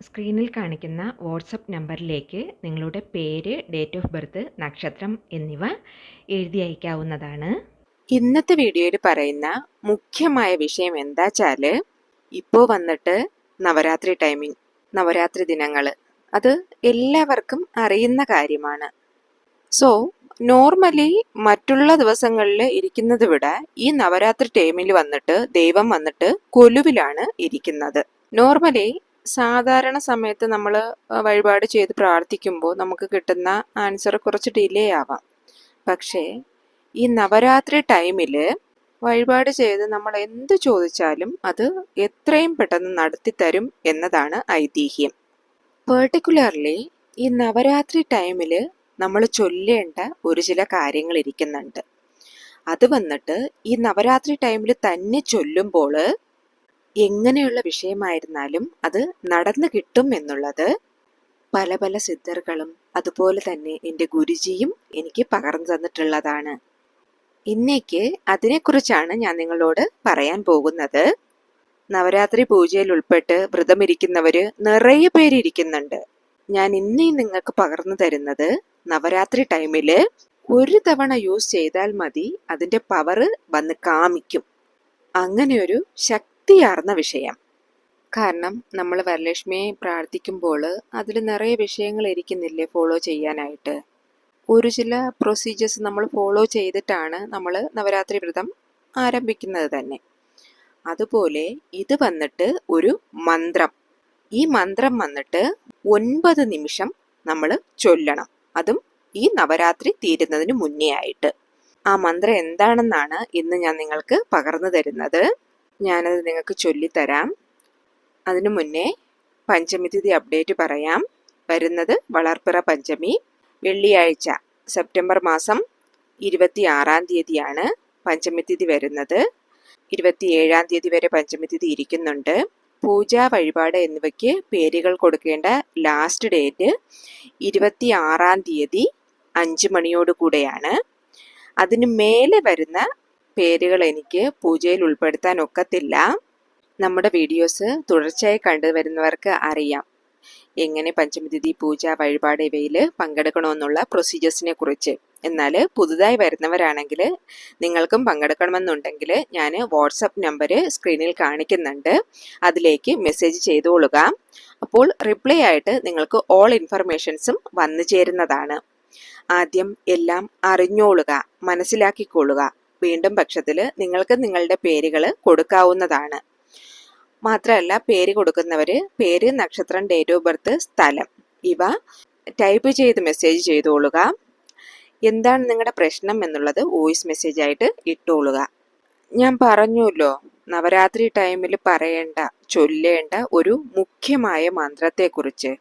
സ്ക്രീനിൽ കാണിക്കുന്ന വാട്സപ്പ് നമ്പറിലേക്ക് നിങ്ങളുടെ പേര് ഡേറ്റ് ഓഫ് ബർത്ത് നക്ഷത്രം എന്നിവ എഴുതി അയക്കാവുന്നതാണ്. ഇന്നത്തെ വീഡിയോയിൽ പറയുന്ന മുഖ്യമായ വിഷയം എന്താച്ചാൽ ഇപ്പോൾ വന്നിട്ട് നവരാത്രി ടൈമിംഗ് നവരാത്രി ദിനങ്ങൾ. അത് എല്ലാവർക്കും അറിയുന്ന കാര്യമാണ്. സോ നോർമലി മറ്റുള്ള ദിവസങ്ങളിൽ ഇരിക്കുന്നത് വിട ഈ നവരാത്രി ടൈമിൽ വന്നിട്ട് ദൈവം വന്നിട്ട് കൊലുവിലാണ് ഇരിക്കുന്നത്. നോർമലി സാധാരണ സമയത്ത് നമ്മൾ വഴിപാട് ചെയ്ത് പ്രാർത്ഥിക്കുമ്പോൾ നമുക്ക് കിട്ടുന്ന ആൻസർ കുറച്ച് ഡിലേ ആവാം. പക്ഷേ ഈ നവരാത്രി ടൈമിൽ വഴിപാട് ചെയ്ത് നമ്മൾ എന്ത് ചോദിച്ചാലും അത് എത്രയും പെട്ടെന്ന് നടത്തിത്തരും എന്നതാണ് ഐതിഹ്യം. പേർട്ടിക്കുലർലി ഈ നവരാത്രി ടൈമിൽ നമ്മൾ ചൊല്ലേണ്ട ഒരു ചില കാര്യങ്ങൾ ഇരിക്കുന്നുണ്ട്. അത് വന്നിട്ട് ഈ നവരാത്രി ടൈമിൽ തന്നെ ചൊല്ലുമ്പോൾ എങ്ങനെയുള്ള വിഷയമായിരുന്നാലും അത് നടന്നു കിട്ടും എന്നുള്ളത് പല പല സിദ്ധർകളും അതുപോലെ തന്നെ എന്റെ ഗുരുജിയും എനിക്ക് പകർന്നു തന്നിട്ടുള്ളതാണ്. ഇന്നേക്ക് അതിനെക്കുറിച്ചാണ് ഞാൻ നിങ്ങളോട് പറയാൻ പോകുന്നത്. നവരാത്രി പൂജയിൽ ഉൾപ്പെട്ട് വ്രതമിരിക്കുന്നവര് നിറയെ പേരിരിക്കുന്നുണ്ട് ഞാൻ ഇന്നേ നിങ്ങൾക്ക് പകർന്നു തരുന്നത് നവരാത്രി ടൈമിൽ ഒരു തവണ യൂസ് ചെയ്താൽ മതി അതിന്റെ പവർ വന്ന് കാമിക്കും. അങ്ങനെ ഒരു ശക്തിയാർന്ന വിഷയം. കാരണം നമ്മൾ വരലക്ഷ്മിയെ പ്രാർത്ഥിക്കുമ്പോൾ അതിൽ നിറയെ വിഷയങ്ങൾ ഇരിക്കുന്നില്ലേ ഫോളോ ചെയ്യാനായിട്ട്. ഒരു ചില പ്രൊസീജിയേഴ്സ് നമ്മൾ ഫോളോ ചെയ്തിട്ടാണ് നമ്മൾ നവരാത്രി വ്രതം ആരംഭിക്കുന്നത് തന്നെ. അതുപോലെ ഇത് വന്നിട്ട് ഒരു മന്ത്രം. ഈ മന്ത്രം വന്നിട്ട് ഒൻപത് നിമിഷം നമ്മൾ ചൊല്ലണം. അതും ഈ നവരാത്രി തീരുന്നതിന് മുന്നേ ആയിട്ട്. ആ മന്ത്രം എന്താണെന്നാണ് ഇന്ന് ഞാൻ നിങ്ങൾക്ക് പകർന്നു തരുന്നത്. ഞാനത് നിങ്ങൾക്ക് ചൊല്ലിത്തരാം. അതിനു മുന്നേ പഞ്ചമി തിഥി അപ്ഡേറ്റ് പറയാം. വരുന്നത് വളർപ്പിറ പഞ്ചമി. വെള്ളിയാഴ്ച സെപ്റ്റംബർ മാസം ഇരുപത്തി ആറാം തീയതിയാണ് പഞ്ചമി തിഥി വരുന്നത്. ഇരുപത്തിയേഴാം തീയതി വരെ പഞ്ചമി തിഥി ഇരിക്കുന്നുണ്ട്. പൂജ വഴിപാട് എന്നിവയ്ക്ക് പേരുകൾ കൊടുക്കേണ്ട ലാസ്റ്റ് ഡേറ്റ് ഇരുപത്തി ആറാം തീയതി അഞ്ച് മണിയോടുകൂടെയാണ്. അതിന് മേലെ വരുന്ന പേരുകൾ എനിക്ക് പൂജയിൽ ഉൾപ്പെടുത്താൻ ഒക്കത്തില്ല. നമ്മുടെ വീഡിയോസ് തുടർച്ചയായി കണ്ടുവരുന്നവർക്ക് അറിയാം. എങ്ങനെ പഞ്ചമിതിഥി പൂജ വഴിപാട് ഇവയിൽ പങ്കെടുക്കണമെന്നുള്ള പ്രൊസീജിയേഴ്സിനെ കുറിച്ച്. എന്നാൽ പുതുതായി വരുന്നവരാണെങ്കിൽ നിങ്ങൾക്കും പങ്കെടുക്കണമെന്നുണ്ടെങ്കിൽ ഞാൻ വാട്സപ്പ് നമ്പർ സ്ക്രീനിൽ കാണിക്കുന്നുണ്ട്. അതിലേക്ക് മെസ്സേജ് ചെയ്തുകൊള്ളുക അപ്പോൾ റിപ്ലൈ ആയിട്ട് നിങ്ങൾക്ക് ഓൾ ഇൻഫർമേഷൻസും വന്നു ചേരുന്നതാണ്. ആദ്യം എല്ലാം അറിഞ്ഞോളുക മനസ്സിലാക്കിക്കൊള്ളുക. വീണ്ടും പക്ഷത്തിൽ നിങ്ങൾക്ക് നിങ്ങളുടെ പേരുകൾ കൊടുക്കാവുന്നതാണ്. മാത്രമല്ല പേര് കൊടുക്കുന്നവർ പേര് നക്ഷത്രം ഡേറ്റ് ഓഫ് ബർത്ത് സ്ഥലം. ഇവ ടൈപ്പ് ചെയ്ത് മെസ്സേജ് ചെയ്തോളുക. എന്താണ് നിങ്ങളുടെ പ്രശ്നം എന്നുള്ളത് വോയിസ് മെസ്സേജ് ആയിട്ട് ഇട്ടോളുക. ഞാൻ പറഞ്ഞുല്ലോ നവരാത്രി ടൈമിൽ പറയേണ്ട ചൊല്ലേണ്ട ഒരു മുഖ്യമായ മന്ത്രത്തെക്കുറിച്ച്.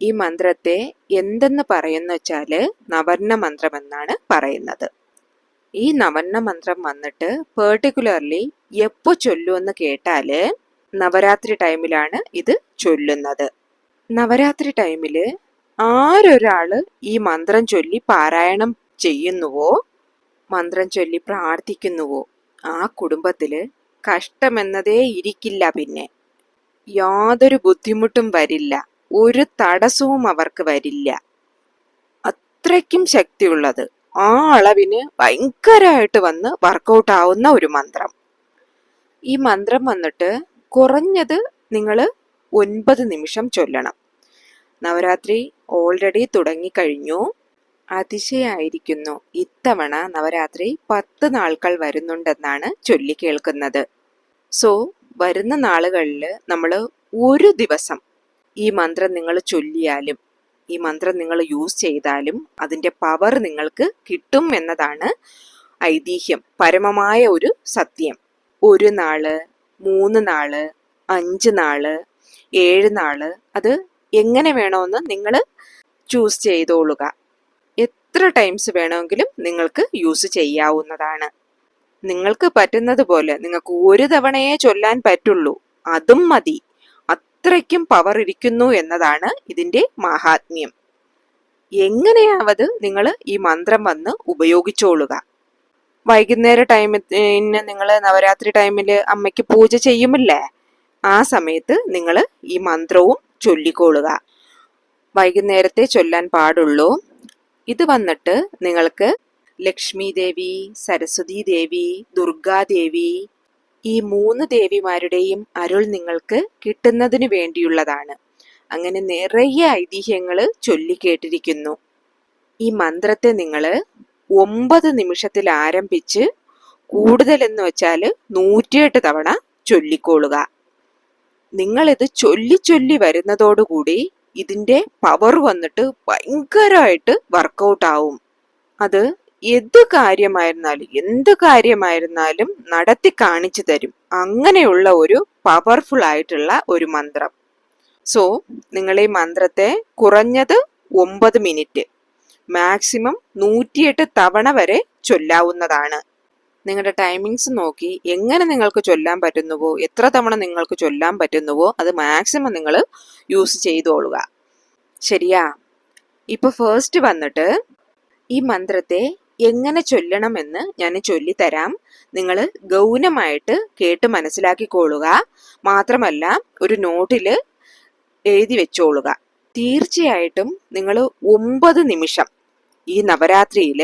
ഈ മന്ത്രത്തെ എന്തെന്ന് പറയുന്ന വെച്ചാൽ നവർണ മന്ത്രം എന്നാണ് പറയുന്നത്. ഈ നവന്ന മന്ത്രം വന്നിട്ട് പേർട്ടിക്കുലർലി എപ്പോ ചൊല്ലുമെന്ന് കേട്ടാൽ നവരാത്രി ടൈമിലാണ് ഇത് ചൊല്ലുന്നത്. നവരാത്രി ടൈമിൽ ആരൊരാൾ ഈ മന്ത്രം ചൊല്ലി പാരായണം ചെയ്യുന്നുവോ മന്ത്രം ചൊല്ലി പ്രാർത്ഥിക്കുന്നുവോ ആ കുടുംബത്തിൽ കഷ്ടമെന്നതേ ഇരിക്കില്ല പിന്നെ. യാതൊരു ബുദ്ധിമുട്ടും വരില്ല. ഒരു തടസ്സവും അവർക്ക് വരില്ല. അത്രയ്ക്കും ശക്തിയുള്ളത്. ആ അളവിന് ഭയങ്കരമായിട്ട് വന്ന് വർക്കൗട്ട് ആവുന്ന ഒരു മന്ത്രം. ഈ മന്ത്രം വന്നിട്ട് കുറഞ്ഞത് നിങ്ങൾ ഒൻപത് നിമിഷം ചൊല്ലണം. നവരാത്രി ഓൾറെഡി തുടങ്ങിക്കഴിഞ്ഞു അതിശയായിരിക്കുന്നു ഇത്തവണ നവരാത്രി പത്ത് നാൾക്കൾ വരുന്നുണ്ടെന്നാണ് ചൊല്ലി കേൾക്കുന്നത്. സോ വരുന്ന നാളുകളിൽ നമ്മൾ ഒരു ദിവസം ഈ മന്ത്രം നിങ്ങൾ ചൊല്ലിയാലും ഈ മന്ത്രം നിങ്ങൾ യൂസ് ചെയ്താലും അതിന്റെ പവർ നിങ്ങൾക്ക് കിട്ടും എന്നതാണ് ഐതിഹ്യം പരമമായ ഒരു സത്യം. ഒരു നാൾ മൂന്ന് നാൾ അഞ്ച് നാൾ ഏഴ് നാൾ അത് എങ്ങനെ വേണമെന്ന് നിങ്ങൾ ചൂസ് ചെയ്തോളുക. എത്ര ടൈംസ് വേണമെങ്കിലും നിങ്ങൾക്ക് യൂസ് ചെയ്യാവുന്നതാണ്. നിങ്ങൾക്ക് പറ്റുന്നത് പോലെ നിങ്ങൾക്ക് ഒരു തവണയെ ചൊല്ലാൻ പറ്റുള്ളൂ. അതും മതി. അത്രയ്ക്കും പവർ ഇരിക്കുന്നു എന്നതാണ് ഇതിന്റെ മാഹാത്മ്യം. എങ്ങനെയാവത് നിങ്ങൾ ഈ മന്ത്രം വന്ന് ഉപയോഗിച്ചോളുക? വൈകുന്നേര ടൈമിന് നിങ്ങൾ നവരാത്രി ടൈമിൽ അമ്മയ്ക്ക് പൂജ ചെയ്യുമല്ലേ? ആ സമയത്ത് നിങ്ങൾ ഈ മന്ത്രവും ചൊല്ലിക്കോളുക വൈകുന്നേരത്തെ ചൊല്ലാൻ പാടുള്ളൂ. ഇത് വന്നിട്ട് നിങ്ങൾക്ക് ലക്ഷ്മി ദേവി സരസ്വതി ദേവി ദുർഗാദേവി ഈ മൂന്ന് ദേവിമാരുടെയും അരുൾ നിങ്ങൾക്ക് കിട്ടുന്നതിന് വേണ്ടിയുള്ളതാണ്. അങ്ങനെ നിറയെ ഐതിഹ്യങ്ങൾ ചൊല്ലിക്കേട്ടിരിക്കുന്നു ഈ മന്ത്രത്തെ നിങ്ങൾ ഒമ്പത് നിമിഷത്തിൽ ആരംഭിച്ച് കൂടുതലെന്ന് വെച്ചാൽ നൂറ്റിയെട്ട് തവണ ചൊല്ലിക്കോളുക നിങ്ങളിത് ചൊല്ലി ചൊല്ലി വരുന്നതോടുകൂടി ഇതിന്റെ പവർ വന്നിട്ട് ഭയങ്കരമായിട്ട് വർക്കൗട്ട് ആവും. അത് എന്ത് കാര്യമായിരുന്നാലും എന്ത് കാര്യമായിരുന്നാലും നടത്തി കാണിച്ചു തരും. അങ്ങനെയുള്ള ഒരു പവർഫുൾ ആയിട്ടുള്ള ഒരു മന്ത്രം. സോ നിങ്ങൾ ഈ മന്ത്രത്തെ കുറഞ്ഞത് ഒമ്പത് മിനിറ്റ് മാക്സിമം നൂറ്റിയെട്ട് തവണ വരെ ചൊല്ലാവുന്നതാണ്. നിങ്ങളുടെ ടൈമിങ്സ് നോക്കി എങ്ങനെ നിങ്ങൾക്ക് ചൊല്ലാൻ പറ്റുന്നുവോ എത്ര തവണ നിങ്ങൾക്ക് ചൊല്ലാൻ പറ്റുന്നുവോ അത് മാക്സിമം നിങ്ങൾ യൂസ് ചെയ്തോളുക. ശരിയാ? ഇപ്പൊ ഫസ്റ്റ് വന്നിട്ട് ഈ മന്ത്രത്തെ എങ്ങനെ ചൊല്ലണമെന്ന് ഞാൻ ചൊല്ലിത്തരാം. നിങ്ങൾ ഗൗനമായിട്ട് കേട്ട് മനസ്സിലാക്കിക്കൊള്ളുക മാത്രമല്ല ഒരു നോട്ടിൽ എഴുതി വെച്ചോളുക. തീർച്ചയായിട്ടും നിങ്ങൾ ഒമ്പത് നിമിഷം ഈ നവരാത്രിയിൽ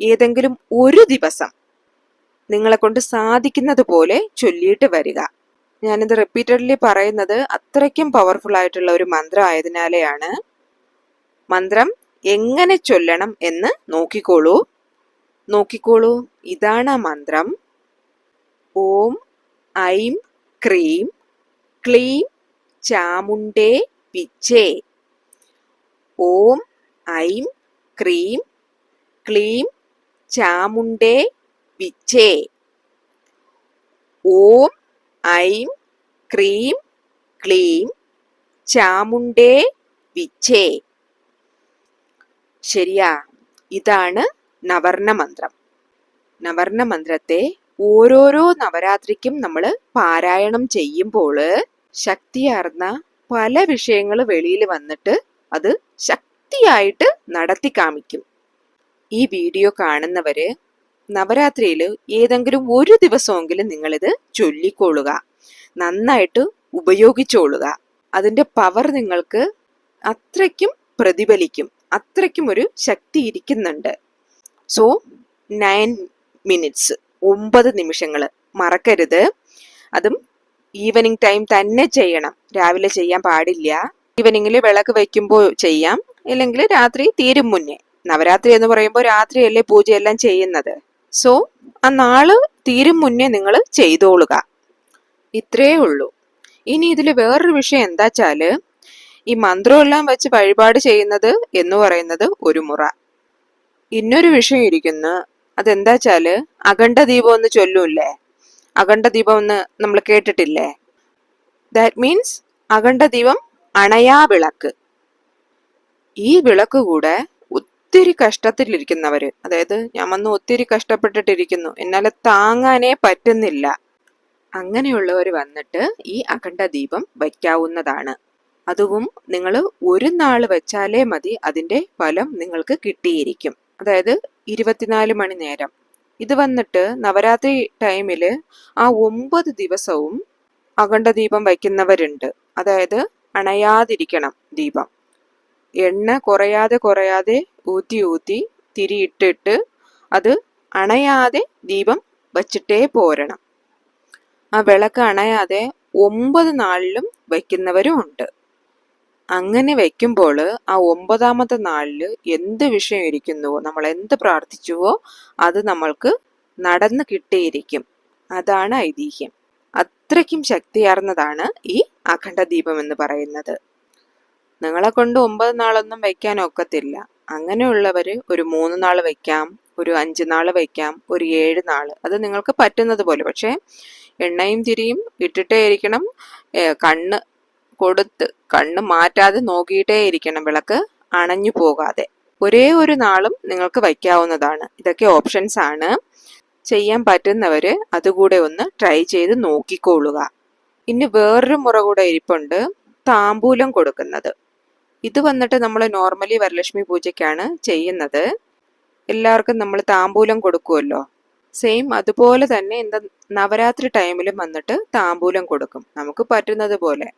ഏതെങ്കിലും ഒരു ദിവസം നിങ്ങളെ കൊണ്ട് സാധിക്കുന്നത് പോലെ ചൊല്ലിയിട്ട് വരിക. ഞാനിത് റിപ്പീറ്റഡ്ലി പറയുന്നത് അത്രയ്ക്കും പവർഫുൾ ആയിട്ടുള്ള ഒരു മന്ത്രം ആയതിനാലെയാണ് മന്ത്രം എങ്ങനെ ചൊല്ലണം എന്ന് നോക്കിക്കോളൂ. നോക്കിക്കോളൂ. ഇതാണ് ആ മന്ത്രം. ഓം ഐം ക്രീം ക്ലീം ചാമുണ്ടേ പിച്ചേ ഓം ഐം ക്രീം ക്ലീം ചാമുണ്ടേ പിച്ചേ ഓം ഐം ക്രീം ക്ലീം ചാമുണ്ടേ പിച്ചേ ശരിയാ. ഇതാണ് നവർണ മന്ത്രം നവർണ മന്ത്രത്തെ ഓരോരോ നവരാത്രിക്കും നമ്മൾ പാരായണം ചെയ്യുമ്പോൾ ശക്തിയാർന്ന പല വിഷയങ്ങൾ വെളിയിൽ വന്നിട്ട് അത് ശക്തിയായിട്ട് നടത്തി കാമിക്കും. ഈ വീഡിയോ കാണുന്നവര് നവരാത്രിയിൽ ഏതെങ്കിലും ഒരു ദിവസമെങ്കിലും നിങ്ങളിത് ചൊല്ലിക്കൊള്ളുക. നന്നായിട്ട് ഉപയോഗിച്ചോളുക. അതിന്റെ പവർ നിങ്ങൾക്ക് അത്രയ്ക്കും പ്രതിഫലിക്കും. അത്രയ്ക്കും ഒരു ശക്തി ഇരിക്കുന്നുണ്ട്. സോ നയൻ മിനിറ്റ്സ് ഒമ്പത് നിമിഷങ്ങൾ മറക്കരുത്. അതും ഈവനിങ് ടൈം തന്നെ ചെയ്യണം. രാവിലെ ചെയ്യാൻ പാടില്ല. ഈവനിങ്ങിൽ വിളക്ക് വയ്ക്കുമ്പോൾ ചെയ്യാം. ഇല്ലെങ്കിൽ രാത്രി തീരും മുന്നേ. നവരാത്രി എന്ന് പറയുമ്പോൾ രാത്രിയല്ലേ പൂജയെല്ലാം ചെയ്യുന്നത്. സോ ആ നാൾ തീരും മുന്നേ നിങ്ങൾ ചെയ്തോളുക. ഇത്രയേ ഉള്ളൂ. ഇനി ഇതിൽ വേറൊരു വിഷയം എന്താച്ചാൽ ഈ മന്ത്രമെല്ലാം വെച്ച് വഴിപാട് ചെയ്യുന്നത് എന്ന് പറയുന്നത് ഒരു മുറ. ഇന്നൊരു വിഷയം ഇരിക്കുന്നു. അതെന്താ വെച്ചാൽ അഖണ്ഡ ദീപം എന്ന് ചൊല്ലൂല്ലേ? അഖണ്ഡ ദീപം എന്ന് നമ്മൾ കേട്ടിട്ടില്ലേ? ദാറ്റ് മീൻസ് അഖണ്ഡ ദീപം അണയാ വിളക്ക്. ഈ വിളക്ക് കൂടെ ഒത്തിരി കഷ്ടത്തിലിരിക്കുന്നവര് അതായത് ഞാൻ വന്ന് ഒത്തിരി കഷ്ടപ്പെട്ടിട്ടിരിക്കുന്നു എന്നാലെ താങ്ങാനേ പറ്റുന്നില്ല. അങ്ങനെയുള്ളവർ വന്നിട്ട് ഈ അഖണ്ഡ ദീപം വയ്ക്കാവുന്നതാണ്. അതും നിങ്ങൾ ഒരു നാൾ വെച്ചാലേ മതി അതിന്റെ ഫലം നിങ്ങൾക്ക് കിട്ടിയിരിക്കും. അതായത് ഇരുപത്തിനാല് മണി നേരം. ഇത് വന്നിട്ട് നവരാത്രി ടൈമിൽ ആ ഒമ്പത് ദിവസവും അഖണ്ഡ ദീപം വയ്ക്കുന്നവരുണ്ട്. അതായത് അണയാതിരിക്കണം ദീപം. എണ്ണ കുറയാതെ കുറയാതെ ഊത്തി ഊത്തി തിരിയിട്ടിട്ട് അത് അണയാതെ ദീപം വച്ചിട്ടേ പോരണം. ആ വിളക്ക് അണയാതെ ഒമ്പത് നാളിലും വയ്ക്കുന്നവരും ഉണ്ട്. അങ്ങനെ വയ്ക്കുമ്പോൾ ആ ഒമ്പതാമത്തെ നാളിൽ എന്ത് വിഷയം ഇരിക്കുന്നുവോ നമ്മൾ എന്ത് പ്രാർത്ഥിച്ചുവോ അത് നമ്മൾക്ക് നടന്നു കിട്ടിയിരിക്കും. അതാണ് ഐതിഹ്യം. അത്രയ്ക്കും ശക്തിയാർന്നതാണ് ഈ അഖണ്ഡ ദീപം എന്ന് പറയുന്നത്. നിങ്ങളെ കൊണ്ട് ഒമ്പത് നാളൊന്നും വയ്ക്കാൻ ഒക്കത്തില്ല. അങ്ങനെയുള്ളവർ ഒരു മൂന്ന് നാൾ വയ്ക്കാം ഒരു അഞ്ച് നാൾ വയ്ക്കാം ഒരു ഏഴ് നാൾ അത് നിങ്ങൾക്ക് പറ്റുന്നത് പോലെ. പക്ഷേ എണ്ണയും തിരിയും ഇട്ടിട്ടേ ഇരിക്കണം. കണ്ണ് കൊടുത്ത് കണ്ണ് മാറ്റാതെ നോക്കിയിട്ടേ ഇരിക്കണം വിളക്ക് അണഞ്ഞു പോകാതെ. ഒരേ ഒരു നാളും നിങ്ങൾക്ക് വയ്ക്കാവുന്നതാണ്. ഇതൊക്കെ ഓപ്ഷൻസ് ആണ്. ചെയ്യാൻ പറ്റുന്നവര് അതുകൂടെ ഒന്ന് ട്രൈ ചെയ്ത് നോക്കിക്കോളുക ഇനി വേറൊരു മുറ കൂടെ ഇരിപ്പുണ്ട്. താമ്പൂലം കൊടുക്കുന്നത്. ഇത് വന്നിട്ട് നമ്മൾ നോർമലി വരലക്ഷ്മി പൂജയ്ക്കാണ് ചെയ്യുന്നത്. എല്ലാവർക്കും നമ്മൾ താമ്പൂലം കൊടുക്കുമല്ലോ സെയിം അതുപോലെ തന്നെ എന്താ നവരാത്രി ടൈമിലും വന്നിട്ട് താമ്പൂലം കൊടുക്കും. നമുക്ക് പറ്റുന്നത് പോലെ.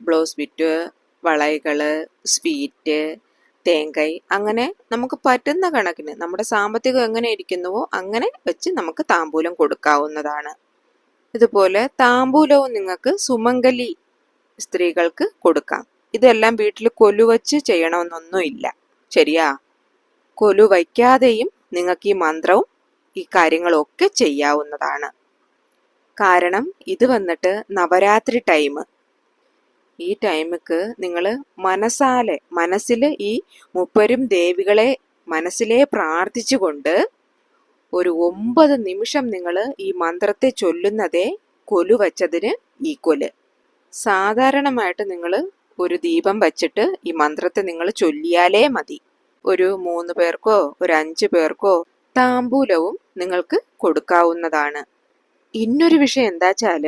ബ്ലൗസ് ബിറ്റ് വളകൾ സ്വീറ്റ് തേങ്ങൈ അങ്ങനെ നമുക്ക് പറ്റുന്ന കണക്കിന് നമ്മുടെ സാമ്പത്തികം എങ്ങനെ ഇരിക്കുന്നുവോ അങ്ങനെ വെച്ച് നമുക്ക് താമ്പൂലം കൊടുക്കാവുന്നതാണ്. ഇതുപോലെ താമ്പൂലവും നിങ്ങൾക്ക് സുമംഗലി സ്ത്രീകൾക്ക് കൊടുക്കാം. ഇതെല്ലാം വീട്ടിൽ കൊലുവച്ച് ചെയ്യണമെന്നൊന്നുമില്ല. ശരിയാ? കൊലു വയ്ക്കാതെയും നിങ്ങൾക്ക് ഈ മന്ത്രവും ഈ കാര്യങ്ങളൊക്കെ ചെയ്യാവുന്നതാണ്. കാരണം ഇത് വന്നിട്ട് നവരാത്രി ടൈം ഈ ടൈമിക്ക് നിങ്ങൾ മനസ്സാലെ മനസ്സിൽ ഈ മുപ്പരും ദേവികളെ മനസ്സിലെ പ്രാർത്ഥിച്ചുകൊണ്ട് ഒരു ഒമ്പത് നിമിഷം നിങ്ങൾ ഈ മന്ത്രത്തെ ചൊല്ലുന്നതേ കൊലു വച്ചതിന് ഈക്വൽ സാധാരണമായിട്ട് നിങ്ങൾ ഒരു ദീപം വച്ചിട്ട് ഈ മന്ത്രത്തെ നിങ്ങൾ ചൊല്ലിയാലേ മതി. ഒരു മൂന്ന് പേർക്കോ ഒരു അഞ്ച് പേർക്കോ താമ്പൂലവും നിങ്ങൾക്ക് കൊടുക്കാവുന്നതാണ്. ഇന്നൊരു വിഷയം എന്താച്ചാൽ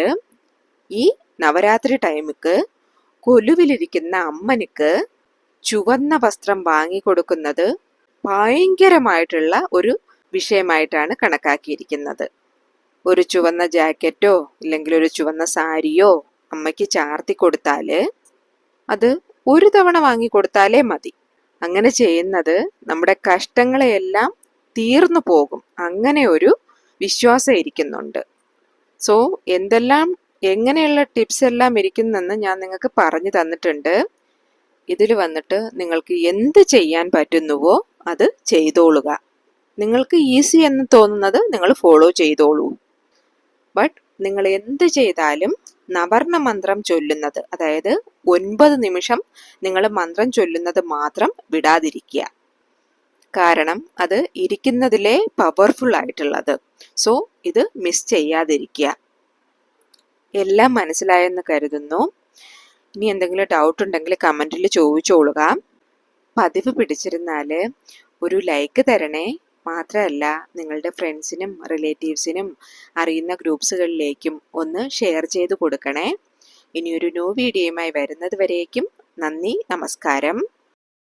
ഈ നവരാത്രി ടൈമിക്ക് കൊലുവിലിരിക്കുന്ന അമ്മനിക്ക് ചുവന്ന വസ്ത്രം വാങ്ങിക്കൊടുക്കുന്നത് ഭയങ്കരമായിട്ടുള്ള ഒരു വിഷയമായിട്ടാണ് കണക്കാക്കിയിരിക്കുന്നത്. ഒരു ചുവന്ന ജാക്കറ്റോ ഇല്ലെങ്കിൽ ഒരു ചുവന്ന സാരിയോ അമ്മയ്ക്ക് ചാർത്തി കൊടുത്താൽ അത് ഒരു തവണ വാങ്ങിക്കൊടുത്താലേ മതി. അങ്ങനെ ചെയ്യുന്നത് നമ്മുടെ കഷ്ടങ്ങളെയെല്ലാം തീർന്നു പോകും. അങ്ങനെ ഒരു വിശ്വാസം ഇരിക്കുന്നുണ്ട്. സോ എന്തെല്ലാം എങ്ങനെയുള്ള ടിപ്സ് എല്ലാം ഇരിക്കുന്നെന്ന് ഞാൻ നിങ്ങൾക്ക് പറഞ്ഞു തന്നിട്ടുണ്ട്. ഇതിൽ വന്നിട്ട് നിങ്ങൾക്ക് എന്ത് ചെയ്യാൻ പറ്റുന്നുവോ അത് ചെയ്തോളുക. നിങ്ങൾക്ക് ഈസി എന്ന് തോന്നുന്നത് നിങ്ങൾ ഫോളോ ചെയ്തോളൂ. ബട്ട് നിങ്ങൾ എന്ത് ചെയ്താലും നവർണ മന്ത്രം ചൊല്ലുന്നത് അതായത് ഒൻപത് നിമിഷം നിങ്ങൾ മന്ത്രം ചൊല്ലുന്നത് മാത്രം വിടാതിരിക്കുക. കാരണം അത് ഇരിക്കുന്നതിലെ പവർഫുൾ ആയിട്ടുള്ളത്. സോ ഇത് മിസ് ചെയ്യാതിരിക്കുക. എല്ലാം മനസ്സിലായെന്ന് കരുതുന്നു. ഇനി എന്തെങ്കിലും ഡൗട്ട് ഉണ്ടെങ്കിൽ കമന്റിൽ ചോദിച്ചോളുക. പതിവ് പിടിച്ചിരുന്നാൽ ഒരു ലൈക്ക് തരണേ. മാത്രമല്ല നിങ്ങളുടെ ഫ്രണ്ട്സിനും റിലേറ്റീവ്സിനും അറിയുന്ന ഗ്രൂപ്പ്സുകളിലേക്കും ഒന്ന് ഷെയർ ചെയ്ത് കൊടുക്കണേ. ഇനിയൊരു ന്യൂ വീഡിയോയുമായി വരുന്നത് വരേക്കും നന്ദി നമസ്കാരം.